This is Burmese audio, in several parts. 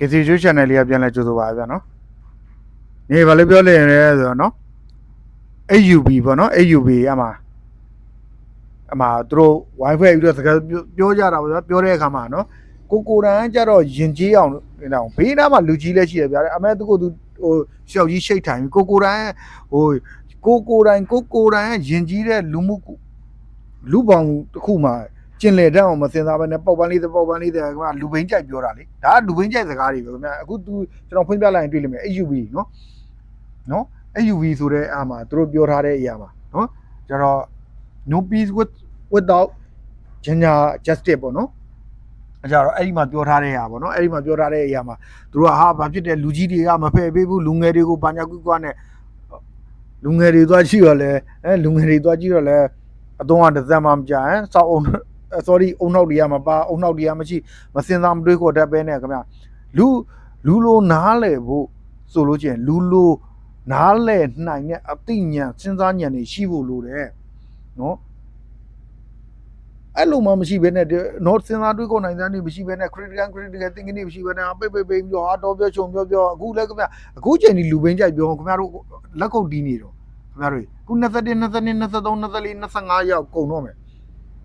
KC YouTube channel လေးကပြန်လဲကြိုဆိုပါဗျာနော်နေဘာလို့ပြောလဲရဲဆိုတော့နော် AUB ပေါ့နော် AUB အမှအမှသူတို့ wifi ပြီးတော့စကားပြောကြတာပေါ့ဗျာပြောတဲ့အခါမှာနော်ကိုကိုရန်ကြတော့ယင်ကြီးအောင်တော့ဘေးနားမှာလူကြီးလည်းရှိရဗျာအမဲသူကိုသူဟိုရှောက်ကြီးရှိတ်ထိုင်ပြီးကိုကိုရန်ဟိုကိုကိုတိုင်းကိုကိုရန်ယင်ကြီးတဲ့လူမှုလူပေါင်းတစ်ခုမှာ ကျင်လေတန်းအောင်မစင်စားဘဲနဲ့ပေါက်ပန်းလေးတစ်ပေါက်ပန်းလေးတဲ့ကလူဘိန်းကြိုက်ပြောတာလေဒါကလူဘိန်းကြိုက်စကားတွေပဲခင်ဗျာအခုသူကျွန်တော်ဖွင့်ပြလိုက်ရင်တွေ့လိမ့်မယ် AUB နော်နော် AUV ဆိုတဲ့အားမှာသူတို့ပြောထားတဲ့အရာမှာနော်ကျတော့ no peace with without gender justice ပေါ့နော်အဲကြတော့အဲ့ဒီမှာပြောထားတဲ့အရာပေါ့နော်အဲ့ဒီမှာပြောထားတဲ့အရာမှာသူတို့ကဟာဘာဖြစ်တယ်လူကြီးတွေကမဖယ်ပေးဘူးလူငယ်တွေကိုဘာညာကွကွနဲ့လူငယ်တွေသွားကြည့်တော့လဲအဲလူငယ်တွေသွားကြည့်တော့လဲအတော့ကတစ်သက်မှမကြဟမ်စောက်အောင် sorry အုံနောက်တွေကမပါအုံနောက်တွေကမရှိမစင်စားမတွေးခေါ်တတ်ပဲနဲ့ခင်ဗျလူလူလိုနားလေဖို့ဆိုလို့ချင်းလူလိုနားလဲနိုင်တဲ့အသိဉာဏ်စဉ်းစားဉာဏ်တွေရှိဖို့လိုတယ်နော်အဲ့လိုမှမရှိဘဲနဲ့နော်စဉ်းစားတွေးခေါ်နိုင်တဲ့နေမရှိဘဲနဲ့ critical critical thinking တွေမရှိဘဲနဲ့ပိတ်ပိတ်ပိတ်ပြီးတော့ဟာတော့ပြောချုံပြောပြောအခုလည်းခင်ဗျအခုချိန်ဒီလူပင်းကြိုက်ပြောခင်ဗျားတို့လက်ကုပ်တီးနေတော့ခင်ဗျားတို့ခု21 22 23 24 25ရောက်ကုန်တော့မယ်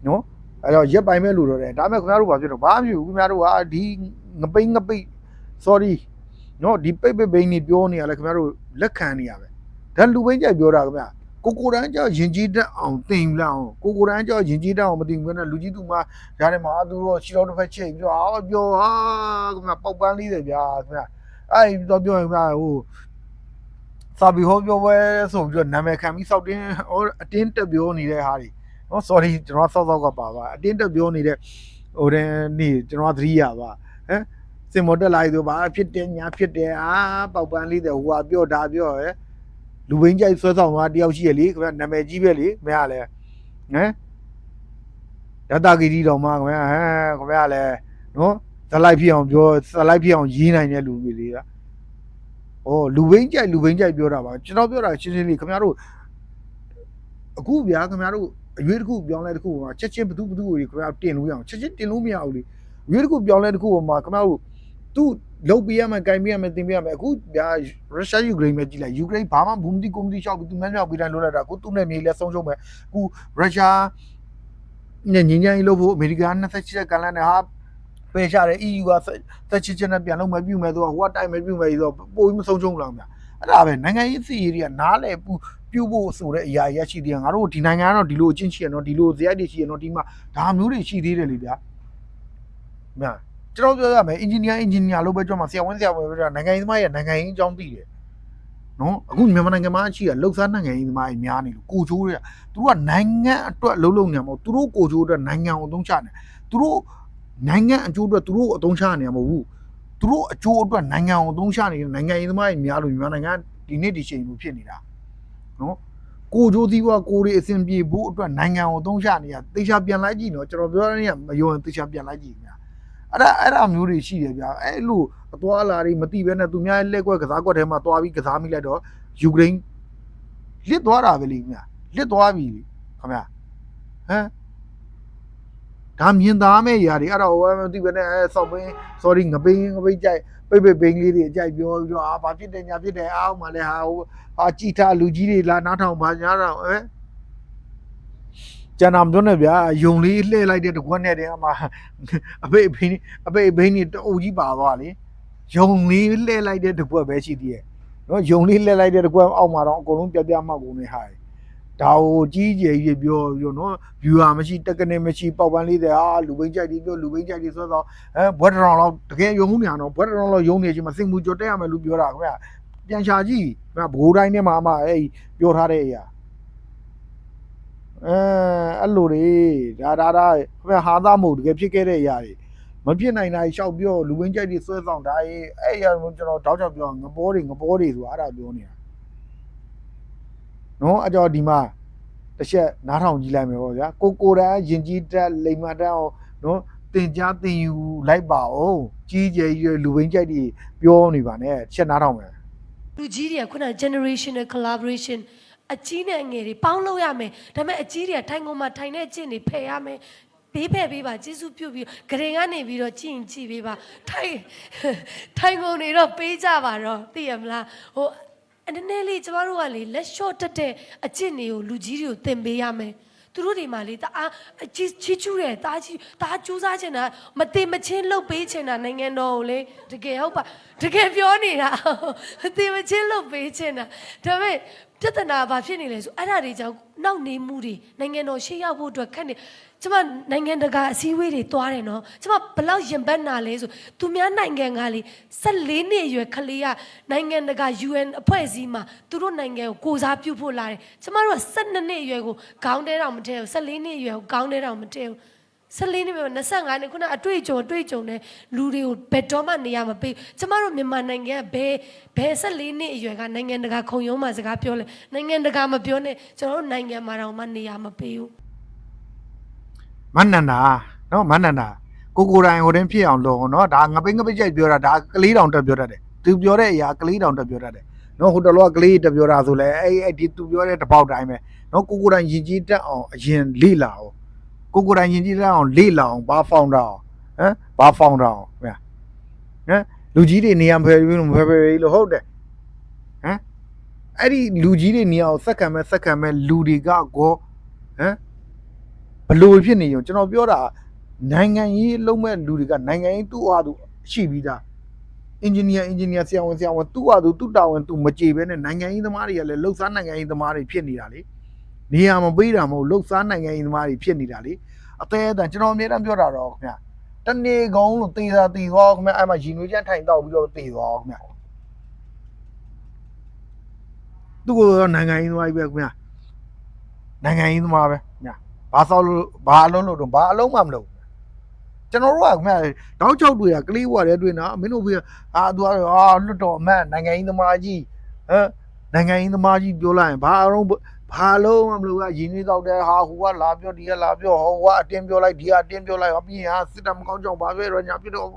နော် အဲ့တော့ရက်ပိုင်မဲ့လူတော့တယ်ဒါပေမဲ့ခင်ဗျားတို့ဘာဖြစ်တော့ဘာမှမဖြစ်ဘူးခင်ဗျားတို့ကဒီငပိတ်ငပိတ် sorry နော်ဒီပိတ်ပိတ်ဘိန်းနေပြောနေရလဲခင်ဗျားတို့လက်ခံနေရပဲဒါလူဘိန်းကြိုက်ပြောတာခင်ဗျာကိုကိုတန်းကြောက်ရင်ကြီးတက်အောင်တင်လာအောင်ကိုကိုတန်းကြောက်ရင်ကြီးတက်အောင်မတင်ဘူးနဲ့လူကြီးသူမရားထဲမှာအသူတော့ခြေတော်တစ်ဖက်ချိတ်ပြီးတော့အာပြောဟာခင်ဗျာပေါက်ပန်းလေးတယ်ဗျာခင်ဗျာအဲ့တော့ပြောရင်ခင်ဗျာဟိုစာဘီဟောပြောပွဲဆိုပြီးတော့နာမည်ခံပြီးစောက်တင်းဟိုအတင်းတက်ပြောနေတဲ့ဟာတွေ နော် sorry ကျွန်တော်ဆောက်ဆောက်ကပါပါအတင်းတက်ပြောနေတဲ့ဟိုတဲ့နေ့ကျွန်တော်သတိရပါဟမ်စင်မော်တက်လာပြီဆိုပါဖြစ်တယ်ညာဖြစ်တယ်အာပေါက်ပန်းလေးတဲ့ဟိုကပြောတာပြောရယ်လူဘင်းကြိုက်ဆွဲဆောင်သွားတယောက်ရှိရလေခင်ဗျနာမည်ကြီးပဲလေခင်ဗျားလည်းဟမ်ရတဂီတီတော်မှာခင်ဗျာဟမ်ခင်ဗျားလည်းနော်ဇလိုက်ဖြစ်အောင်ပြောဇလိုက်ဖြစ်အောင်ရေးနိုင်တဲ့လူတွေလေကဩလူဘင်းကြိုက်လူဘင်းကြိုက်ပြောတာပါကျွန်တော်ပြောတာရှင်းရှင်းလေးခင်ဗျားတို့အခုဗျာခင်ဗျားတို့ အရွေးတစ်ခုပြောင်းလဲတစ်ခုမှာချက်ချင်းဘသူဘသူကိုခင်ဗျားတင်လို့ရအောင်ချက်ချင်းတင်လို့မရဘူးလေအရွေးတစ်ခုပြောင်းလဲတစ်ခုမှာခင်ဗျားတို့သူလုတ်ပေးရမယ်၊ကင်ပေးရမယ်၊တင်ပေးရမယ်အခုဗျာရုရှားယူကရိန်းပဲကြည့်လိုက်ယူကရိန်းဘာမှဘူမတီကွန်မတီရှောက်ပြီးသူမှန်းမြောက်ပေးတိုင်းလုပ်လိုက်တာအခုသူ့နဲ့မြေလဲဆုံးရှုံးမယ်အခုရုရှားနဲ့ငင်းငင်းလို့ဖို့အမေရိကန်28တဲ့ကန်လန်နဲ့ဟာပယ်ရှာတယ် EU ကသက်ချစ်ချက်နဲ့ပြန်လုပ်မယ်ပြုမယ်သူကဟိုကတိုက်မယ်ပြုမယ်ဆိုတော့ပိုပြီးမဆုံးရှုံးဘူးလားဗျာအဲ့ဒါပဲနိုင်ငံရေးစီရေးတွေကနားလဲပူ ပြုတ်ဖို့ဆိုတဲ့အရာရရှိသေးတယ်ငါတို့ဒီနိုင်ငံကတော့ဒီလိုအချင်းရှိရနော်ဒီလိုဇယိုက်တွေရှိရနော်ဒီမှာဒါမျိုးတွေရှိသေးတယ်လေဗျာဗျာကျွန်တော်ပြောရမယ်အင်ဂျင်နီယာအင်ဂျင်နီယာလို့ပဲကြောမှာဆရာဝန်ဆရာဝန်ပဲပြောနိုင်ငံရေးသမားရဲ့နိုင်ငံရေးအကြောင်းသိတယ်နော်အခုမြန်မာနိုင်ငံမှာရှိရလှုပ်ရှားနိုင်ငံရေးသမားတွေများနေလို့ကိုချိုးတွေကသူတို့ကနိုင်ငံအတွက်လှုပ်လှုပ်နေမှာမဟုတ်သူတို့ကိုချိုးအတွက်နိုင်ငံကိုအသုံးချနေသူတို့နိုင်ငံအကျိုးအတွက်သူတို့အသုံးချနေမှာမဟုတ်ဘူးသူတို့အကျိုးအတွက်နိုင်ငံကိုအသုံးချနေတဲ့နိုင်ငံရေးသမားတွေများလို့မြန်မာနိုင်ငံဒီနေ့ဒီချိန်လိုဖြစ်နေတာ နော်ကိုချိုးသီးပွားကိုတွေအစဉ်ပြေဖို့အတွက်နိုင်ငံကိုအသုံးချနေရတေချာပြန်လိုက်ကြည့်နော်ကျွန်တော်ပြောရတဲ့မယုံရင်တေချာပြန်လိုက်ကြည့်ခင်ဗျာအဲ့ဒါအဲ့ဒါမျိုးတွေရှိတယ်ဗျာအဲ့လိုအသွားအလာတွေမတိဘဲနဲ့သူများရဲ့လက်ကွက်ကစားကွက်ထဲမှာသွားပြီးကစားမိလိုက်တော့ယူကရိန်းလစ်သွားတာပဲလေခင်ဗျာလစ်သွားပြီခင်ဗျာဟမ် ဒါမြင်သားမဲ့ຢာတွေအဲ့တော့ဟိုမသိဘဲနဲ့အဲဆော့ပင်း sorry ငပိန်းငပိန်းကြိုက်ပိတ်ပိတ်ပိန်းလေးတွေအကြိုက်ပြောပြီးတော့အာဘာဖြစ်တယ်ညာဖြစ်တယ်အားမှလည်းဟာဟိုဟာကြည်ထားလူကြီးတွေလာနားထောင်ဘာညာတော့အဲကျန်တာမပြောနဲ့ဗျာယုံလေးလှည့်လိုက်တဲ့တကွက်နဲ့တည်းအမှအဖေအဖေနေအဖေအဖေနေတအုပ်ကြီးပါသွားလေယုံလေးလှဲလိုက်တဲ့တကွက်ပဲရှိသေးရဲ့နော်ယုံလေးလှဲလိုက်တဲ့တကွက်အောက်မှာတော့အကုန်လုံးပြပြမှောက်ကုန်နေဟာ ဒါကိုကြီးကြီးကြီးပြောပြောနော် viewer မရှိတက်ကနေမရှိပေါက်ပန်းလေးတဲ့ဟာလူဘိန်းကြိုက်ဒီပြောလူဘိန်းကြိုက်ဒီဆိုတော့အဲဘွက်တရောင်တော့တကယ်ယုံမှုနေအောင်ဘွက်တရောင်တော့ယုံနေချင်းမစင်မှုကြော်တက်ရမယ်လို့ပြောတာခင်ဗျပြန်ရှာကြည့်ခင်ဗျဘိုးတိုင်းထဲမှာအမအဲ့ပြောထားတဲ့အရာအဲအဲ့လိုတွေဒါဒါဒါခင်ဗျဟာသားမို့တကယ်ဖြစ်ခဲ့တဲ့အရာတွေမဖြစ်နိုင်တာရှောက်ပြောလူဝင်းကြိုက်တွေဆွဲဆောင်တာရေးအဲ့ရကျွန်တော်တောက်ချောက်ပြောငပိုးတွေငပိုးတွေဆိုတာအဲ့ဒါပြောနေတာ နော်အကြောဒီမှာတစ်ချက်နားထောင်ကြည့်လိုက်မယ်ပေါ့ဗျာကိုကိုတန်းယင်ကြီးတက်လိမ်မတန်းအောင်နော်တင်ကြားတင်ယူလိုက်ပါအောင်ကြီးကျယ်ကြီးလူဝင်းကြိုက်တွေပြောနေပါနဲ့တစ်ချက်နားထောင်မယ်လူကြီးတွေကခုန generational collaboration အကြီးနဲ့အငယ်တွေပေါင်းလို့ရမယ်ဒါပေမဲ့အကြီးတွေကထိုင်ကုန်မှာထိုင်တဲ့ကျင့်တွေဖယ်ရမယ်ဘေးဖက်ပေးပါကျေးဇူးပြုပြီးဂရင်ကနေပြီးတော့ကြည်ရင်ကြည်ပေးပါထိုင်ထိုင်ကုန်နေတော့ပေးကြပါတော့သိရမလားဟို အနေနဲ့လေးကျမတို့ကလေလက်လျှော့တက်တဲ့အကျင့်တွေကိုလူကြီးတွေကိုသင်ပေးရမယ်သူတို့တွေမှာလေတအားအချီချီချူးတယ်တားကြီးတားကြိုးစားချင်တာမတင်မချင်းလှုပ်ပေးချင်တာနိုင်ငံတော်ကိုလေတကယ်ဟုတ်ပါတကယ်ပြောနေတာမတင်မချင်းလှုပ်ပေးချင်တာဒါပေမဲ့ ပြဿနာဘာဖြစ်နေလဲဆိုအဲ့ဒါတွေကြောင့်နောက်နေမှုတွေနိုင်ငံတော်ရှေ့ရောက်ဖို့အတွက်ခက်နေကျမနိုင်ငံတကာအစည်းအဝေးတွေတွားတယ်နော်ကျမဘလောက်ရင်ပတ်နာလဲဆိုသူများနိုင်ငံကလေ14နှစ်အရွယ်ကလေးကနိုင်ငံတကာ UN အဖွဲ့အစည်းမှာသူတို့နိုင်ငံကိုကိုစားပြုဖို့လာတယ်ကျမတို့က12နှစ်အရွယ်ကိုခေါင်းတဲတောင်မထဲဘူး14နှစ်အရွယ်ကိုခေါင်းတဲတောင်မထဲဘူး 14နှစ်ပဲ25နှစ်ခုနအတွေ့အကြုံအတွေ့အကြုံနဲ့လူတွေကိုဘယ်တော့မှနေရာမပေးကျမတို့မြန်မာနိုင်ငံကဘယ်ဘယ်14နှစ်အရွယ်ကနိုင်ငံတကာခုံရုံးမှာစကားပြောလဲနိုင်ငံတကာမပြောနဲ့ကျွန်တော်တို့နိုင်ငံမှာတော့မှနေရာမပေးဘူးမနန္ဒာနော်မနန္ဒာကိုကိုတိုင်းဟိုတင်းဖြစ်အောင်လုပ်နော်ဒါငပိငပိကြိုက်ပြောတာဒါကလေးတောင်တက်ပြောတတ်တယ်သူပြောတဲ့အရာကလေးတောင်တက်ပြောတတ်တယ်နော်ဟိုတလောကကလေးတက်ပြောတာဆိုလဲအဲ့အဲ့ဒီသူပြောတဲ့တပေါက်တိုင်းပဲနော်ကိုကိုတိုင်းယဉ်ကျေးတက်အောင်အရင်လေ့လာအောင် ကိုကိုတိုင်းယဉ်ကျေးတက်အောင်လေ့လာအောင်ဘာဖောင်တာအောင်ဟမ်ဘာဖောင်တာအောင်ဗျာဟမ်လူကြီးတွေနေရာမဖယ်ပြီးမဖယ်ဖယ်လို့ဟုတ်တယ်ဟမ်အဲ့ဒီလူကြီးတွေနေရာကိုစက္ကံမဲ့စက္ကံမဲ့လူတွေကကောဟမ်ဘလို့ဖြစ်နေရောကျွန်တော်ပြောတာနိုင်ငံရေးလုံးမဲ့လူတွေကနိုင်ငံရေးသူ့ဟာသူရှိပြီးသားအင်ဂျင်နီယာအင်ဂျင်နီယာဆရာဝန်ဆရာဝန်သူ့ဟာသူသူ့တာဝန်သူမကြေဘဲနဲ့နိုင်ငံရေးသမားတွေကလည်းလှုပ်ရှားနိုင်ငံရေးသမားတွေဖြစ်နေတာလေနေရာမပေးတာမဟုတ်လှုပ်ရှားနိုင်ငံရေးသမားတွေဖြစ်နေတာလေ အသေးအတန်ကျွန်တော်အမြဲတမ်းပြောတာတော့ခင်ဗျာတနေ့ကုန်းလို့တေးတာတေးသွားခင်ဗျာအဲ့မှာရင်နွေးချမ်းထိုင်တော့ပြီးတော့တေးသွားခင်ဗျာသူ့ကိုယ်နိုင်ငံရေးသမားကြီးပဲခင်ဗျာနိုင်ငံရေးသမားပဲခင်ဗျာဘာဆောက်လို့ဘာအလုံးလို့တော့ဘာအလုံးမှမလုပ်ဘူးကျွန်တော်တို့ကခင်ဗျတောက်ချောက်တွေကကလေးဘွားတွေတွေ့နော်မင်းတို့ကအာသူကအာလွတ်တော်အမတ်နိုင်ငံရေးသမားကြီးဟမ်နိုင်ငံရေးသမားကြီးပြောလိုက်ရင်ဘာအလုံး ဘာလုံးမှမလုပ်ကရင်းနှီးတော့တယ်ဟာဟိုကလာပြောဒီကလာပြောဟိုကအတင်းပြောလိုက်ဒီကအတင်းပြောလိုက်ဟောပြီးရင်ဟာစစ်တမ်းမကောင်းကြောင်ဘာပဲရောညာပြတော့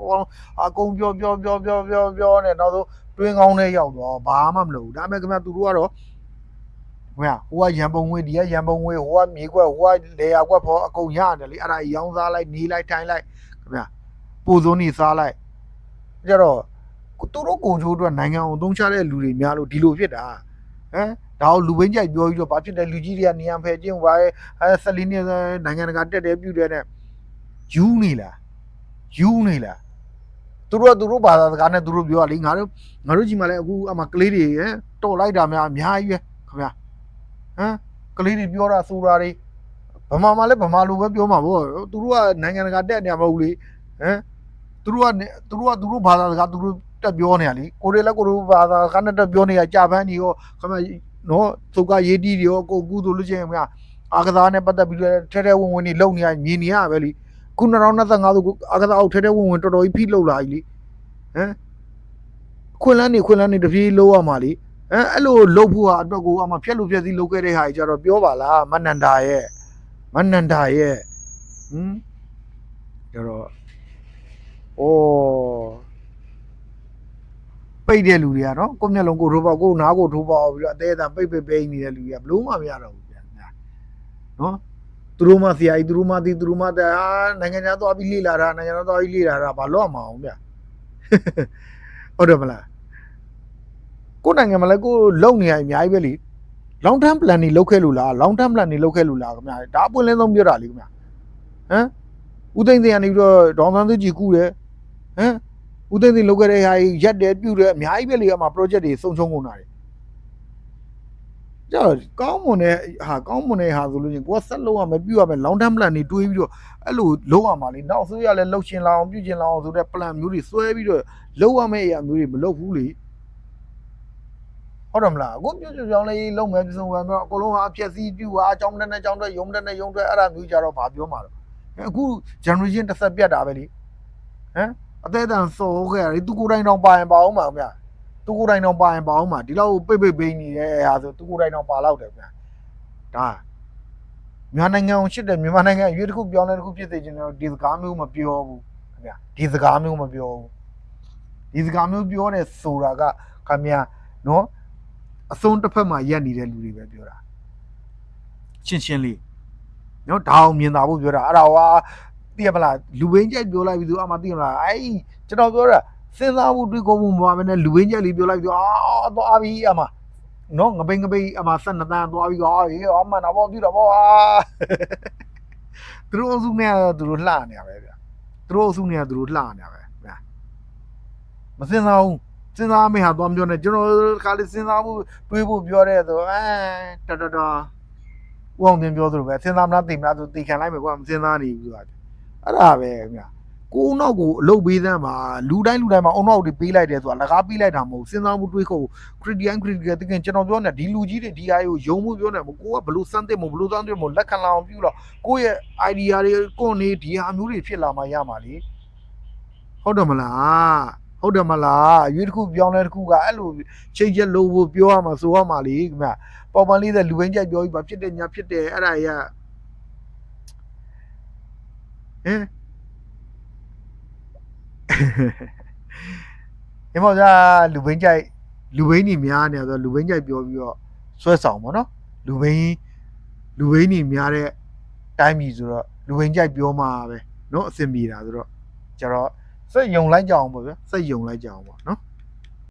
အကုန်ပြောပြောပြောပြောပြောပြောနေတော့တွင်းကောင်းနဲ့ရောက်တော့ဘာမှမလုပ်ဘူးဒါပေမဲ့ခင်ဗျသူတို့ကတော့ဟိုကဟိုကရန်ပုံငွေဒီကရန်ပုံငွေဟိုကမြေကွက်ဟိုကလေယာကွက်ဖော်အကုန်ရတယ်လေအဲ့ဒါရောင်းစားလိုက်နေလိုက်ထိုင်လိုက်ခင်ဗျာပူစုံနေစားလိုက်ကြတော့သူတို့ကိုချိုးအတွက်နိုင်ငံအောင်သုံးချတဲ့လူတွေများလို့ဒီလိုဖြစ်တာဟမ် ဒါကိုလူဘင်းကြိုက်ပြောပြီးတော့ဘာဖြစ်တယ်လူကြီးတွေကနေရာဖယ်ချင်းပါရဲ့အဲဆက်လီနေနိုင်ငံတကာတက်တယ်ပြုတယ်နဲ့ယူနေလားယူနေလားသူတို့ကသူတို့ဘာသာစကားနဲ့သူတို့ပြောရလေငါတို့ငါတို့ကြီးမှလည်းအခုအမှကလေးတွေရတော်လိုက်တာများအများကြီးပဲခင်ဗျာဟမ်ကလေးတွေပြောတာဆိုတာတွေဗမာမှလည်းဗမာလိုပဲပြောမှာဗောသူတို့ကနိုင်ငံတကာတက်နေမှာမဟုတ်လေဟမ်သူတို့ကသူတို့ကသူတို့ဘာသာစကားသူတို့တက်ပြောနေရလေကိုရီလည်းကိုတို့ဘာသာစကားနဲ့တက်ပြောနေရကြာပန်းကြီးရောခမ နော်သုတ်ကရေးတီးတွေရောကိုကူဆိုလို့ချင်းခင်ဗျာအာကစားနဲ့ပတ်သက်ပြီးတော့ထဲထဲဝင်ဝင်နေလုံနေရမြင်နေရပဲလေခု2025ဆိုအာကစားအောက်ထဲထဲဝင်ဝင်တော်တော်ကြီးဖိလှုပ်လာကြီးလေဟမ်ခွင်လန်းနေခွင်လန်းနေတပြေးလုံးရမှာလေအဲအဲ့လိုလှုပ်ဖို့ဟာအတွက်ကိုအမှဖြက်လို့ဖြက်စီးလုပ်ခဲ့တဲ့ဟာကြီးကြတော့ပြောပါလားမနန္ဒာရဲ့မနန္ဒာရဲ့ဟမ်ကြတော့အိုး ပိတ်တဲ့လူတွေကတော့ကိုယ့်မျက်လုံးကိုထိုးပေါက်ကိုယ်နားကိုထိုးပေါက်ပြီးတော့အသေးအံပိတ်ပိတ်ပိတ်နေတဲ့လူတွေကဘလို့မှမရတော့ဘူးဗျာနော်သူတို့မှဆရာကြီးသူတို့မှဒီသူတို့မှတဲ့ဟာနိုင်ငံခြားသွားပြီးလေ့လာတာနိုင်ငံခြားသွားပြီးလေ့လာတာဘာလို့အောင်မအောင်ဗျာဟုတ်တယ်မလားကိုယ်နိုင်ငံမှာလည်းကိုယ်လုံနေရအများကြီးပဲလေ long term plan နေလုပ်ခဲ့လို့လား long term plan နေလုပ်ခဲ့လို့လားခင်ဗျာဒါအပွင့်လင်းဆုံးပြောတာလေခင်ဗျာဟမ်ဦးသိန်းသိန်းကနေပြီးတော့ဒေါန်သန်းသူကြီးကူတယ်ဟမ် ဦးသိန်းသိန်းလုပ်ခဲ့တဲ့ဟာကြီးရက်တယ်ပြုတ်တယ်အများကြီးပဲလေအမှ project တွေစုံချုံကုန်တာတွေကြောက်ကောင်းမွန်တဲ့ဟာကောင်းမွန်တဲ့ဟာဆိုလို့ချင်းကိုကဆက်လုပ်ရမယ်ပြုတ်ရမယ် long term plan နေတွေးပြီးတော့အဲ့လိုလုပ်ရမှာလေနောက်ဆိုရလဲလှုပ်ရှင်လာအောင်ပြုတ်ရှင်လာအောင်ဆိုတဲ့ plan မျိုးတွေစွဲပြီးတော့လုပ်ရမယ့်အရာမျိုးတွေမလုပ်ဘူးလေဟုတ်တယ်မလားအခုပြုတ်ပြုတ်ကြောင်းလေးလုံးမယ်ပြစုံဝင်တော့အကုန်လုံးဟာအဖြက်စီးပြူဟာအကြောင်းတက်နဲ့အကြောင်းတက်ယုံတက်နဲ့ယုံတက်အဲ့ဒါမျိုးကြတော့ဘာပြောမှာတော့အခု generation တစ်ဆက်ပြတ်တာပဲလေဟမ် အသေးအတန်စော်ခဲ့ရတယ်သူကိုယ်တိုင်တော့ပါရင်ပါအောင်ပါဗျာသူကိုယ်တိုင်တော့ပါရင်ပါအောင်ပါဒီလောက်ပိတ်ပိတ်ပိတ်နေတဲ့ဟာဆိုသူကိုယ်တိုင်တော့ပါလောက်တယ်ဗျာဒါမြန်မာနိုင်ငံကိုရှစ်တယ်မြန်မာနိုင်ငံအရွေးတစ်ခုပြောင်းလဲတစ်ခုဖြစ်စေချင်တယ်ဒီစကားမျိုးမပြောဘူးခင်ဗျာဒီစကားမျိုးမပြောဘူးဒီစကားမျိုးပြောတယ်ဆိုတာကခင်ဗျာနော်အစုံတစ်ဖက်မှာရက်နေတဲ့လူတွေပဲပြောတာရှင်းရှင်းလေးနော်ဒါအောင်မြင်တာဖို့ပြောတာအဲ့ဒါဟွာ သိရမလားလူဘင်းကြိုက်ပြောလိုက်ပြီးသူအမှသိရမလားအဲ့ကျွန်တော်ပြောတာစဉ်းစားမှုတွေးခေါ်မှုမပါဘဲနဲ့လူဘင်းကြိုက်လေးပြောလိုက်ပြီးအာသွားပြီအမှနော်ငပိန်ငပိန်အမှ12တန်းသွားပြီးတော့ဟေးအမှန်တော့ဘောပြီတော့ဘောဟာသူတို့အစုနဲ့သူတို့လှနေရပဲဗျသူတို့အစုနဲ့သူတို့လှနေရပဲဗျမစဉ်းစားဘူးစဉ်းစားမေးဟာသွားပြောနေကျွန်တော်ခါလေးစဉ်းစားမှုတွေးဖို့ပြောတဲ့ဆိုအဲတော်တော်တော်ဦးအောင်တင်ပြောသလိုပဲစဉ်းစားမလားသိမလားဆိုသိခံလိုက်မယ်ကွာမစဉ်းစားနေဘူးဆိုတာ အဲ့ဒါပဲခင်ဗျာကိုအနောက်ကိုအလုတ်ပေးသမ်းမှာလူတိုင်းလူတိုင်းမှာအုံနောက်တွေပေးလိုက်တယ်ဆိုတာလကားပေးလိုက်တာမဟုတ်စဉ်းစားမှုတွေးခု critical critical တကယ်ကျွန်တော်ပြောနေဒီလူကြီးတွေဒီ AI ကိုယုံမှုပြောနေမှာကိုကဘလို့စမ်းတဲ့မဘလို့စမ်းတဲ့မလက်ခံလာအောင်ပြုတော့ကိုယ့်ရဲ့ idea တွေကိုနေဒီဟာမျိုးတွေဖြစ်လာမှရမှာလေဟုတ်တယ်မလားဟုတ်တယ်မလားရွေးတစ်ခုပြောင်းလဲတစ်ခုကအဲ့လိုချိန်ချက်လို့ဖို့ပြောရမှာဆိုရမှာလေခင်ဗျာပေါ်ပန်လေးတဲ့လူဘင်းကြိုက်ပြောပြီးပါဖြစ်တဲ့ညာဖြစ်တယ်အဲ့ဒါကြီးက ဟင်ဒီမောင်ကလူဘိန်းကြိုက်လူဘိန်းညီများနေဆိုလူဘိန်းကြိုက်ပြောပြီးတော့ဆွဲဆောင်ပေါ့နော်လူဘိန်းလူဘိန်းညီများတဲ့တိုင်းပြည်ဆိုတော့လူဘိန်းကြိုက်ပြောမှာပဲနော်အဆင်ပြေတာဆိုတော့ကျတော့စိတ်ယုံလိုက်ကြအောင်ပေါ့ဗျာစိတ်ယုံလိုက်ကြအောင်ပေါ့နော်